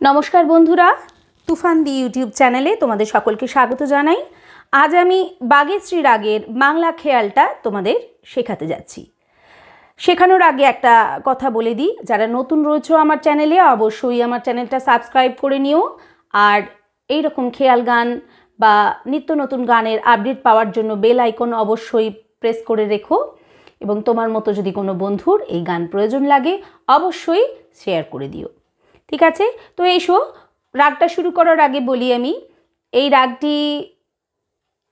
নমস্কার বন্ধুরা, তুফান দি ইউটিউব চ্যানেলে তোমাদের সকলকে স্বাগত জানাই। আজ আমি বাগেশ্রী রাগের বাংলা খেয়ালটা তোমাদের শেখাতে যাচ্ছি। শেখানোর আগে একটা কথা বলে দিই, যারা নতুন রয়েছে আমার চ্যানেলে, অবশ্যই আমার চ্যানেলটা সাবস্ক্রাইব করে নিও। আর এই রকম খেয়াল গান বা নিত্য নতুন গানের আপডেট পাওয়ার জন্য বেল আইকন অবশ্যই প্রেস করে রেখো। এবং তোমার মতো যদি কোনো বন্ধুর এই গান প্রয়োজন লাগে, অবশ্যই শেয়ার করে দিও। ঠিক আছে? তো এসো, রাগটা শুরু করার আগে বলি আমি, এই রাগটি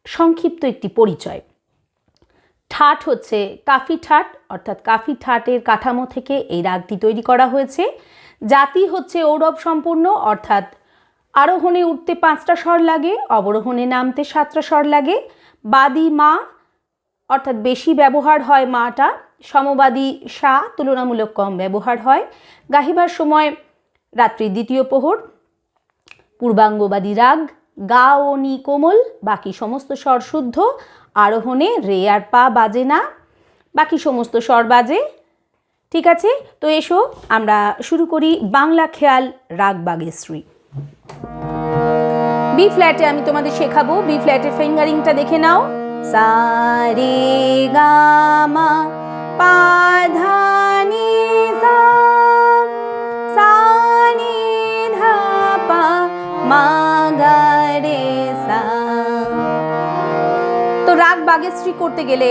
সংক্ষিপ্ত একটি পরিচয়। ঠাট হচ্ছে কাফি ঠাট, অর্থাৎ কাফি ঠাটের কাঠামো থেকে এই রাগটি তৈরি করা হয়েছে। জাতি হচ্ছে ঔরব সম্পূর্ণ, অর্থাৎ আরোহণে উঠতে পাঁচটা স্বর লাগে, অবরোহণে নামতে সাতটা স্বর লাগে। বাদি মা, অর্থাৎ বেশি ব্যবহার হয় মাটা, সমবাদী সা তুলনামূলক কম ব্যবহার হয়। গাহিবার সময় রাত্রির দ্বিতীয় প্রহর, পূর্বাঙ্গবাদী রাগ গা ও নি কোমল, বাকি সমস্ত স্বর শুদ্ধ, আরোহণে রে আর পা বাজে না, বাকি সমস্ত স্বর বাজে। ঠিক আছে? তো এসো, আমরা শুরু করি বাংলা খেয়াল রাগ বাগেশ্রী। বি ফ্ল্যাটে আমি তোমাদের শেখাবো। বি ফ্ল্যাটের ফিঙ্গারিংটা দেখে নাও। সা, রে, গা, মা, পা, ধা বাগেশ্রী করতে গেলে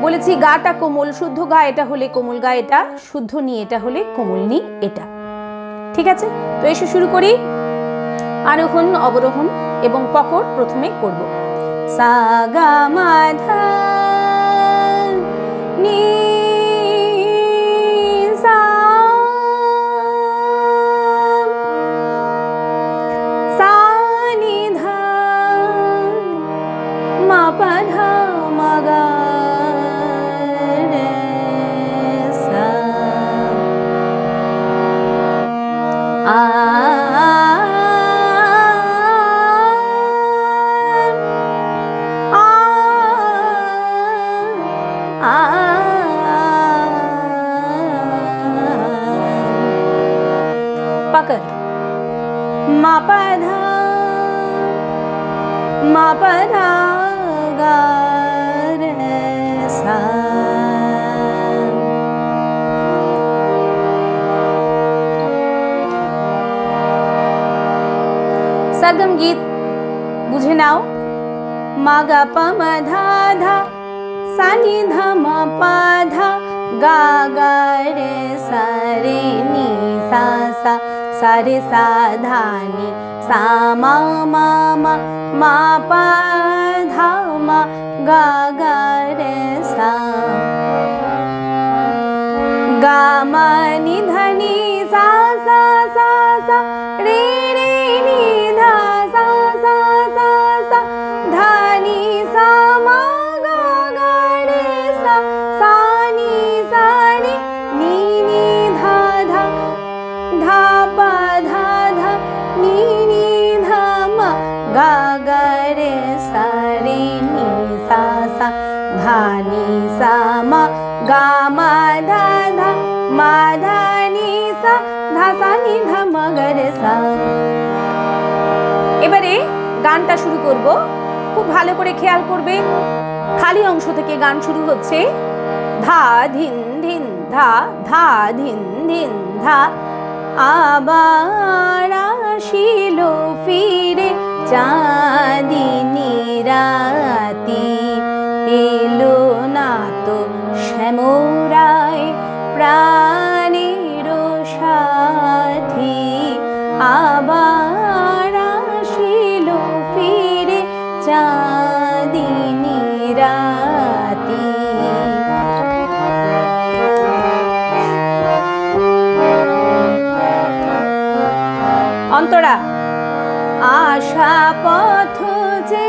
বলেছি, গাটা কোমল, শুদ্ধ গা এটা হলে কোমল গা এটা, শুদ্ধ নি এটা হলে কোমল নি এটা। ঠিক আছে? তো এসে শুরু করি। আরোহণ, অবরোহণ এবং পকর প্রথমে করব। সাগা মাধা নি पधा मगा पकड मापधा मापधा गम गीत बुजे नाग प धा धा सनि धमपाधा गरे सरि नि सा सरे साधा नी सा मा मा मा मा पा मा गा गा रे सा गा गागा गनि धनि सा रे ধা নি সা মা গা মা ধা ধা মা ধা নি সা, ধা সা, নি, ধা, মা, গা, রে, সা। এবারে গানটা শুরু করব। খুব ভালো করে খেয়াল করবে খালি অংশ থেকে গান শুরু হচ্ছে। ধা, ধিন ধিন, ধা ধা, ধিন ধিন, ধা। আবার আসিল ফিরে চাঁদিনী রাতি, এলো শ্যামরায় প্রাণের সাথী আবার আসিল ফিরে চাঁদিনী রাতি। অন্তরা আশা পথ যে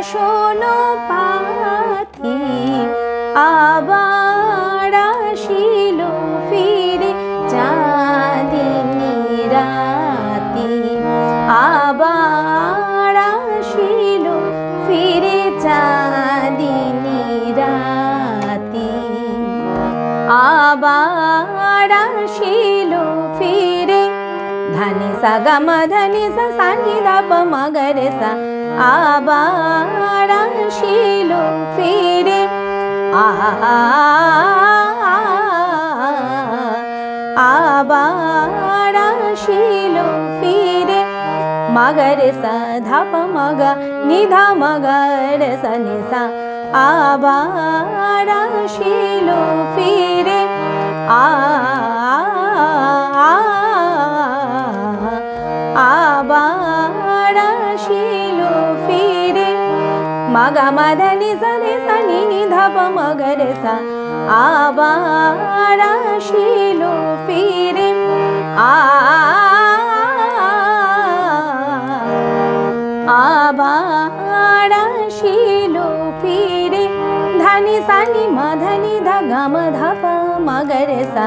আসন পাতি আবার আসিল ফিরে চাঁদিনী রাতি আবার আসিল ফিরে চাঁদিনী রাতি আবার আসিল ফিরে ধানি সা গম ধানি সা সানি ধাপ মগরে সা আবার আসিল ফিরে। আবার আসিল ফিরে। মগর সা ধাপ মগ, নিধা মগর সা নিসা। আবার আসিল ফিরে। আ আবার আসিল मग मा धनि सानि सानी धप मगरसा आरा शिलोरे आबाराशीलोरे धनि सी मधनि ध मगरसा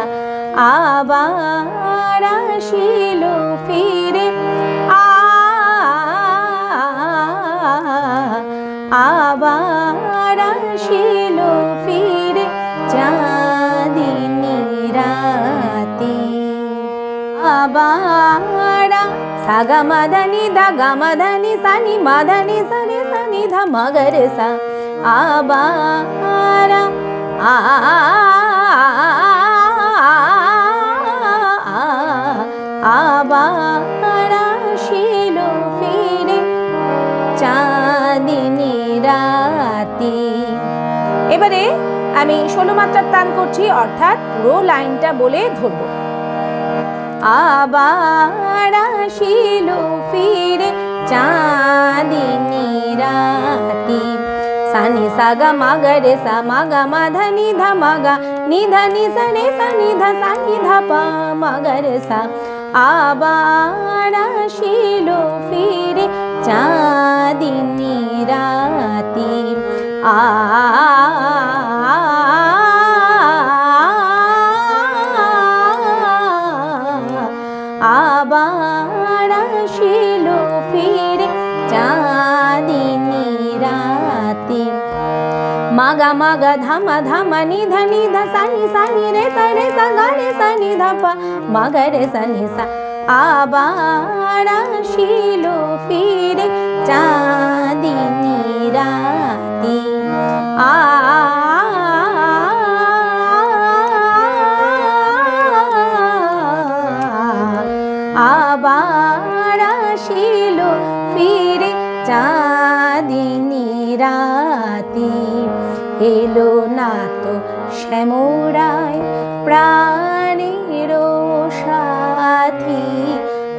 आबारा शीलो फिरे। আবার আসিল ফিরে চাঁদিনী রাতি আবার সাগা মাদানি দা গা মাদানি সানি মাদানি সানি সানি ধা মগর সা আবার আ আবার এবারে আমি ষোলো মাত্রার টান করছি, অর্থাৎ পুরো লাইনটা বলে ধরবো। আবার আসিল ফিরে চাঁদিনী রাতি সানি সাগা মাগরে সা মাগা, মাধা নিধা মাগা, নিধা নিসা রে সা নিধা সা নিধা পা মাগরে সা। আবার আসিল ফিরে চাঁদিনী রাতি আবার আসিল ফিরে চাঁদিনী রাতি। মাগা মাগা, ধামা ধামা, নিধা নিধা, সানি সানি, রে, সা রে, সা, গা, রে, সা নিধা পা। মাগা, রে, সা, নি, সা, আবার আসিল ফিরে চাঁদিনী রাতি। আবার আসিল ফিরে চাঁদিনী রাতি। এলো না তো শ্যামরায় প্রাণের সাথী।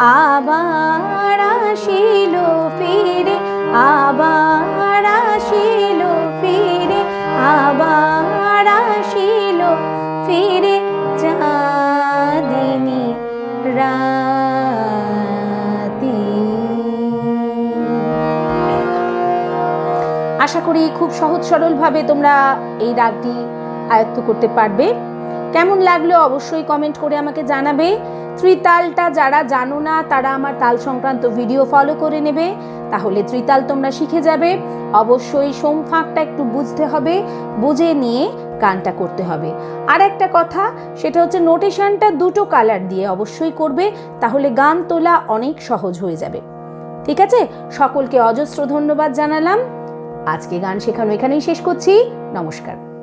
আবার আসিল ফিরে আবার আশা করি খুব সহজ সরলভাবে তোমরা এই রাগটি আয়ত্ত করতে পারবে। কেমন লাগল অবশ্যই কমেন্ট করে আমাকে জানাবে। ত্রিতালটা যারা জানো না, তারা আমার তাল সংক্রান্ত ভিডিও ফলো করে নেবে। তাহলে ত্রিতাল তোমরা শিখে যাবে। অবশ্যই সোম ফাঁকটা একটু বুঝতে হবে, বুঝে নিয়ে গানটা করতে হবে। আর একটা কথা, সেটা হচ্ছে নোটেশনটা দুটো কালার দিয়ে অবশ্যই করবে, তাহলে গান তোলা অনেক সহজ হয়ে যাবে। ঠিক আছে? সকলকে অজস্র ধন্যবাদ জানালাম। আজকে গান শেখানো এখানেই শেষ করছি। নমস্কার।